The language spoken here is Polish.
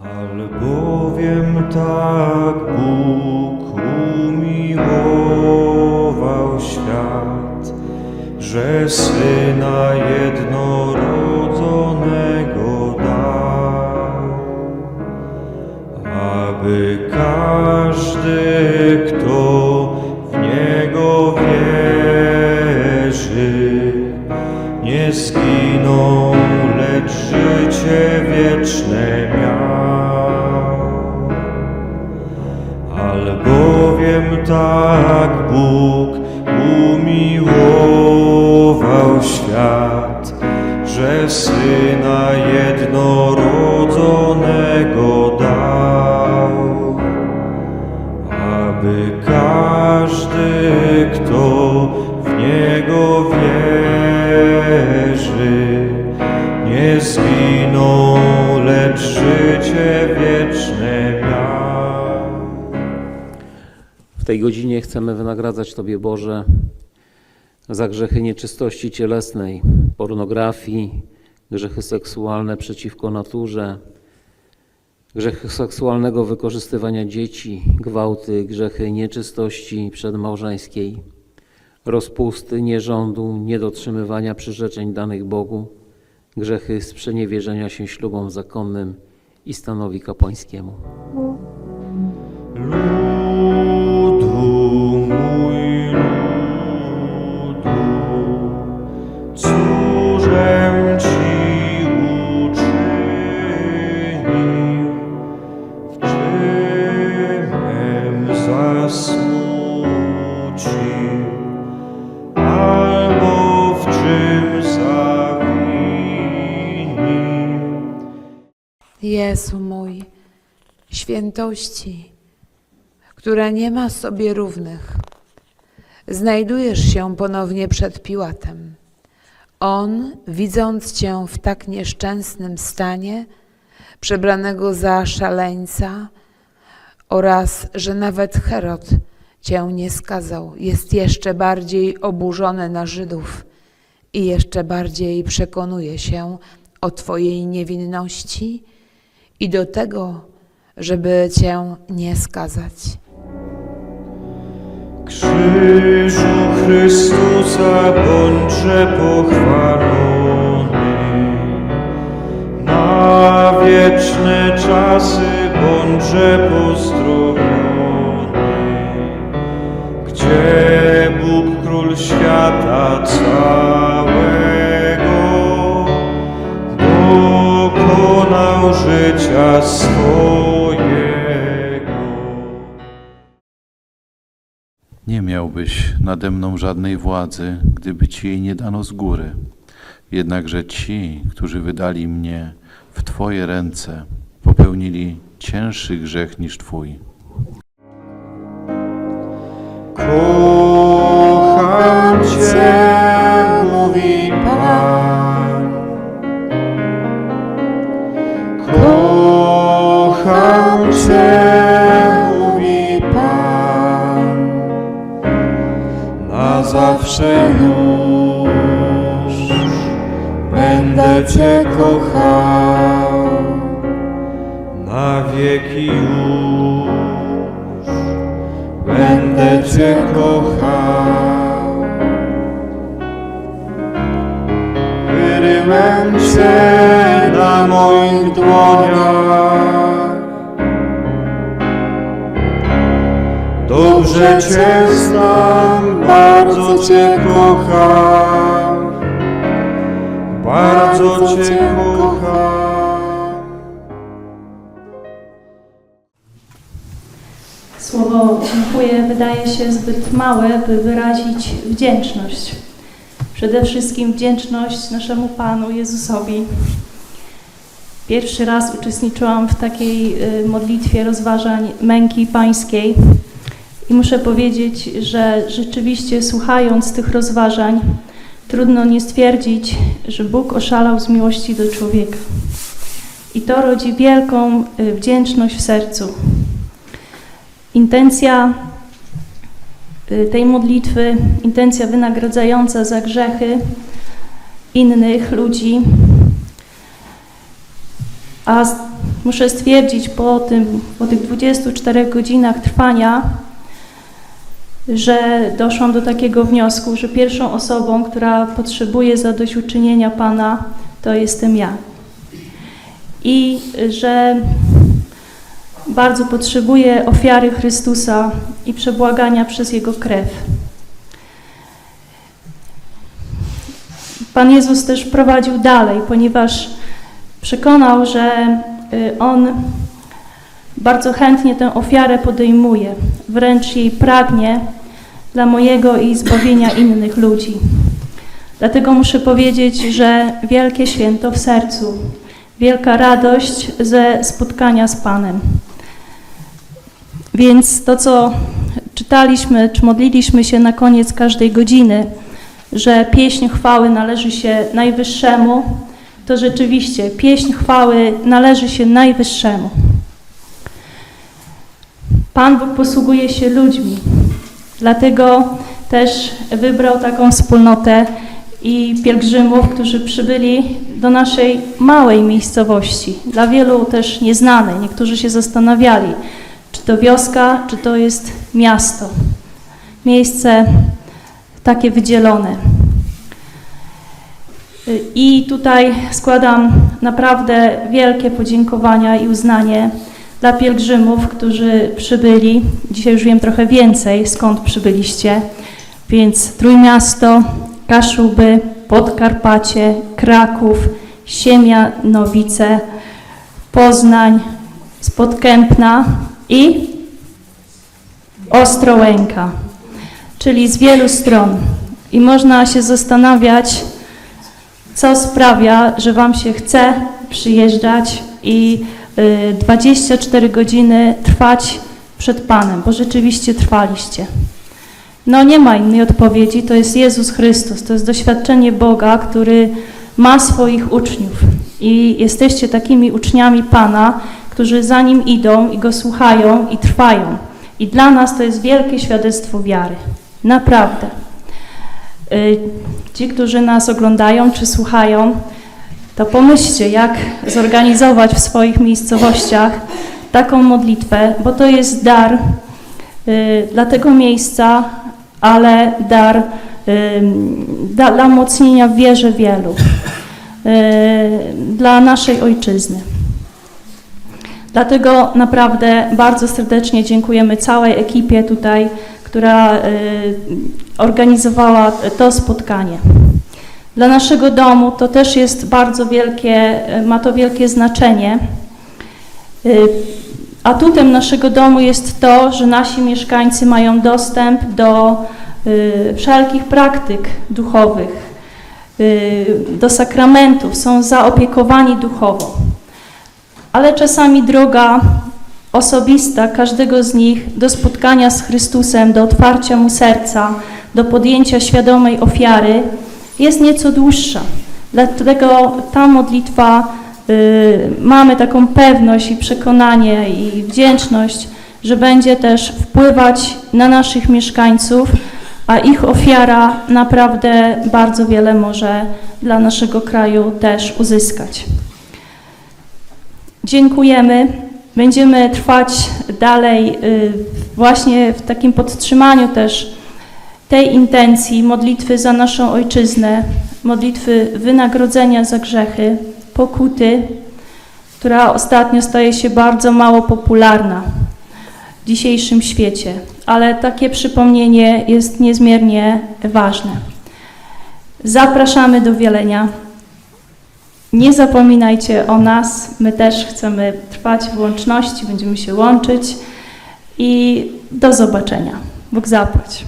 Albowiem tak Bóg umiłował świat, że Syna jednorodzonego dał, aby każdy, kto w Niego wierzy, nie zginął, lecz życie wieczne miał. Tak Bóg umiłował świat, że Syna jednorodzonego dał, aby każdy, kto w Niego wierzy, nie zginął, lecz życie wieczne tej godzinie chcemy wynagradzać Tobie, Boże, za grzechy nieczystości cielesnej, pornografii, grzechy seksualne przeciwko naturze, grzechy seksualnego wykorzystywania dzieci, gwałty, grzechy nieczystości przedmałżeńskiej, rozpusty, nierządu, niedotrzymywania przyrzeczeń danych Bogu, grzechy sprzeniewierzenia się ślubom zakonnym i stanowi kapłańskiemu. Jezu mój, świętości, która nie ma sobie równych, znajdujesz się ponownie przed Piłatem. On, widząc Cię w tak nieszczęsnym stanie, przebranego za szaleńca, oraz że nawet Herod Cię nie skazał, jest jeszcze bardziej oburzony na Żydów i jeszcze bardziej przekonuje się o Twojej niewinności i do tego, żeby Cię nie skazać. Krzyżu Chrystusa bądźże pochwalony, na wieczne czasy bądźże pozdrowiony, gdzie Bóg Król świata całego dokonał życia swojego. Nie miałbyś nade mną żadnej władzy, gdyby ci jej nie dano z góry. Jednakże ci, którzy wydali mnie w Twoje ręce, popełnili cięższy grzech niż Twój. Zawsze już będę Cię kochał. Na wieki już będę Cię kochał. Wyryłem Cię na moich dłoniach. Dobrze Cię znam, bardzo Cię kocham. Bardzo Cię kocham. Słowo dziękuję wydaje się zbyt małe, by wyrazić wdzięczność. Przede wszystkim wdzięczność naszemu Panu Jezusowi. Pierwszy raz uczestniczyłam w takiej y, modlitwie rozważań męki pańskiej i muszę powiedzieć, że rzeczywiście słuchając tych rozważań, trudno nie stwierdzić, że Bóg oszalał z miłości do człowieka. I to rodzi wielką y, wdzięczność w sercu. Intencja y, tej modlitwy, intencja wynagradzająca za grzechy innych ludzi, a muszę stwierdzić po, tym, po tych 24 godzinach trwania, że doszłam do takiego wniosku, że pierwszą osobą, która potrzebuje zadośćuczynienia Pana, to jestem ja. I że bardzo potrzebuję ofiary Chrystusa i przebłagania przez Jego krew. Pan Jezus też prowadził dalej, ponieważ przekonał, że y, On bardzo chętnie tę ofiarę podejmuje, wręcz jej pragnie dla mojego i zbawienia innych ludzi. Dlatego muszę powiedzieć, że wielkie święto w sercu, wielka radość ze spotkania z Panem. Więc to, co czytaliśmy, czy modliliśmy się na koniec każdej godziny, że pieśń chwały należy się Najwyższemu, to rzeczywiście pieśń chwały należy się Najwyższemu. Pan Bóg posługuje się ludźmi, dlatego też wybrał taką wspólnotę i pielgrzymów, którzy przybyli do naszej małej miejscowości, dla wielu też nieznanej. Niektórzy się zastanawiali, czy to wioska, czy to jest miasto. Miejsce takie wydzielone. I tutaj składam naprawdę wielkie podziękowania i uznanie dla pielgrzymów, którzy przybyli. Dzisiaj już wiem trochę więcej, skąd przybyliście. Więc Trójmiasto, Kaszuby, Podkarpacie, Kraków, Siemianowice, Poznań, spod Kępna i Ostrołęka, czyli z wielu stron. I można się zastanawiać, co sprawia, że Wam się chce przyjeżdżać i 24 godziny trwać przed Panem, bo rzeczywiście trwaliście. No nie ma innej odpowiedzi, to jest Jezus Chrystus, to jest doświadczenie Boga, który ma swoich uczniów i jesteście takimi uczniami Pana, którzy za Nim idą i Go słuchają i trwają. I dla nas to jest wielkie świadectwo wiary. Naprawdę. Y, Ci, którzy nas oglądają czy słuchają, to pomyślcie, jak zorganizować w swoich miejscowościach taką modlitwę, bo to jest dar y, dla tego miejsca, ale dar y, dla, dla umocnienia w wierze wielu, y, dla naszej ojczyzny. Dlatego naprawdę bardzo serdecznie dziękujemy całej ekipie tutaj, która y, organizowała to spotkanie. Dla naszego domu to też jest bardzo wielkie, ma to wielkie znaczenie. Y, Atutem naszego domu jest to, że nasi mieszkańcy mają dostęp do y, wszelkich praktyk duchowych, do sakramentów, są zaopiekowani duchowo. Ale czasami droga osobista każdego z nich do spotkania z Chrystusem, do otwarcia mu serca, do podjęcia świadomej ofiary jest nieco dłuższa. Dlatego ta modlitwa y, mamy taką pewność i przekonanie i wdzięczność, że będzie też wpływać na naszych mieszkańców, a ich ofiara naprawdę bardzo wiele może dla naszego kraju też uzyskać. Dziękujemy. Będziemy trwać dalej y, właśnie w takim podtrzymaniu też tej intencji modlitwy za naszą ojczyznę, modlitwy wynagrodzenia za grzechy, pokuty, która ostatnio staje się bardzo mało popularna w dzisiejszym świecie, ale takie przypomnienie jest niezmiernie ważne. Zapraszamy do wielenia. Nie zapominajcie o nas, my też chcemy trwać w łączności, będziemy się łączyć i do zobaczenia. Bóg zapłać.